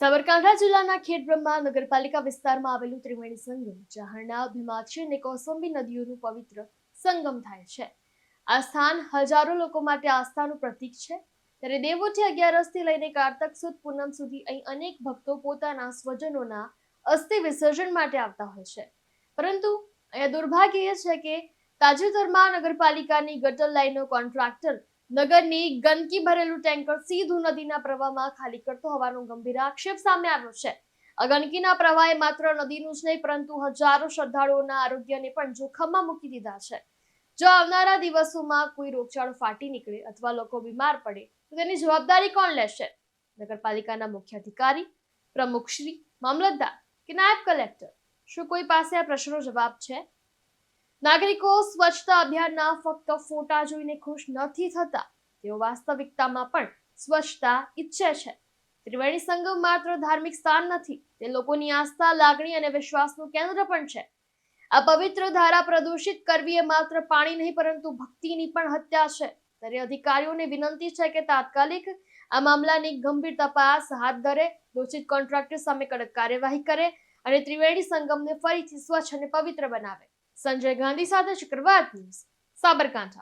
સાબરકાંઠા જિલ્લાના ખેડબ્રહ્મા નગરપાલિકા વિસ્તારમાં આવેલું ત્રિવેણી સંગમ જહાણા ભીમાછી અને કૌસંબી નદીઓનું પવિત્ર સંગમ થાય છે. આ સ્થાન હજારો લોકો માટે આસ્થાનું પ્રતીક છે. ત્યારે દેવોઠી અગિયારસથી લઈને કારતક સુદ, પૂનમ સુધી અહીં અનેક ભક્તો પોતાના સ્વજનોના અસ્થિ વિસર્જન માટે આવતા હોય છે. પરંતુ અહીંયા દુર્ભાગ્ય એ છે કે તાજેતરમાં નગરપાલિકાની ગટર લાઇનનો કોન્ટ્રાક્ટર નગરની ગંદકી ભરેલું ટેન્કર સીધું નદીના પ્રવાહમાં ખાલી કરતો હોવાનો ગંભીર આક્ષેપ સામે આવ્યો છે. આ ગંદકીના પ્રવાહે માત્ર નદીનું જ નહીં, પરંતુ હજારો શ્રદ્ધાળુઓના આરોગ્યને પણ જોખમમાં મૂકી દીધા છે. જો આવનારા દિવસોમાં કોઈ રોગચાળો ફાટી નીકળે અથવા લોકો બીમાર પડે, તો તેની જવાબદારી કોણ લેશે? નગરપાલિકાના મુખ્ય અધિકારી, પ્રમુખશ્રી, મામલતદાર કે નાયબ કલેક્ટર? શું કોઈ પાસે આ પ્રશ્નનો જવાબ છે? નાગરિકો સ્વચ્છતા અભિયાનના ફક્ત ફોટા જોઈને ખુશ નથી થતા. તેઓ વાસ્તવિકતામાં પણ સ્વચ્છતા ઈચ્છે છે. ત્રિવેણી સંગમ માત્ર ધાર્મિક સ્થાન નથી, તે લોકોની આસ્થા, લાગણી અને વિશ્વાસનું કેન્દ્ર પણ છે. આ પવિત્ર ધારા પ્રદૂષિત કરવી એ માત્ર પાણી નહીં, પરંતુ ભક્તિની પણ હત્યા છે. ત્યારે અધિકારીઓને વિનંતી છે કે તાત્કાલિક આ મામલાની ગંભીર તપાસ હાથ ધરે, દોષિત કોન્ટ્રાક્ટર સામે કડક કાર્યવાહી કરે અને ત્રિવેણી સંગમને ફરીથી સ્વચ્છ અને પવિત્ર બનાવે. સંજય ગાંધી સાથે ન્યૂઝ સાબરકાંઠા.